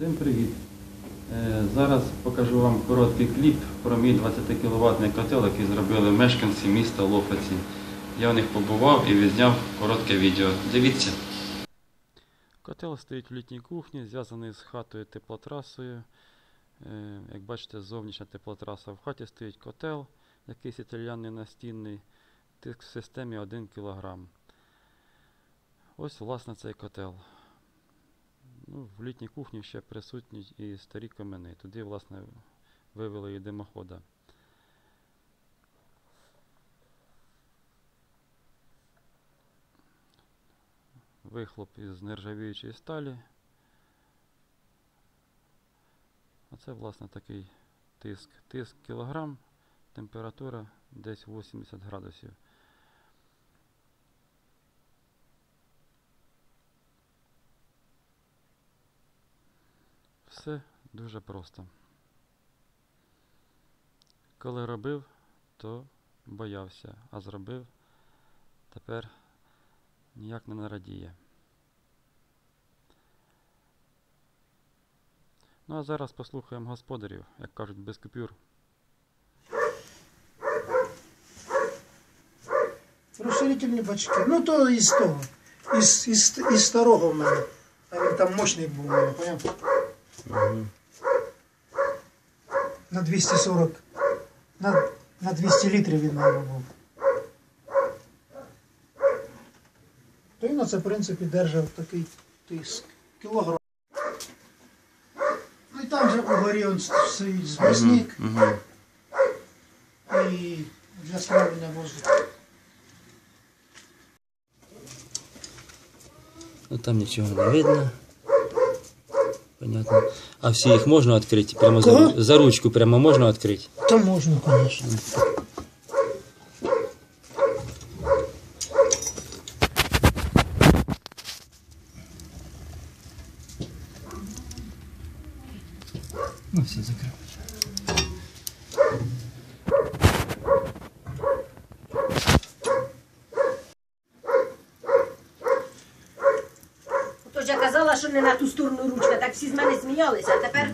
Е, Зараз покажу вам короткий кліп про мій 20 кВт котел, який зробили мешканці міста Лопаці. Я в них побував і відзняв коротке відео. Дивіться. Котел стоїть в літній кухні, зв'язаний з хатою теплотрасою. Е, Як бачите, зовнішня теплотраса в хаті стоїть котел, якийсь італіяний настінний, тиск в системі 1 кг. Ось, власне, цей котел. Ну, в літній кухні ще присутні і старі камени. Туди, власне, вивели і димохода. Вихлоп із нержавіючої сталі. А це, власне, такий тиск. Тиск кілограм, температура десь 80 градусів. Все дуже просто. Коли робив, то боявся, а зробив, тепер ніяк не нарадіє. Ну а зараз послухаємо господарів, як кажуть, без купюр. Розширительні бачки. Ну то із того. Із, із, із старого в мене. А він там мощний був у мене, поняв? На 240. На, на 200 літрів він мабуть був. То він на це, в принципі, держав такий тиск. Кілограм. Ну і там же угорі он стоїть збросник і для справлення воздуху. Ну там нічого не видно. Понятно. А всі їх можна відкрити? Прямо за, Кого? ру- за ручку прямо можна відкрити? То можна, звісно. Ну, все закрив. Я казала, що не на ту сторону ручка, так всі з мене сміялися, а тепер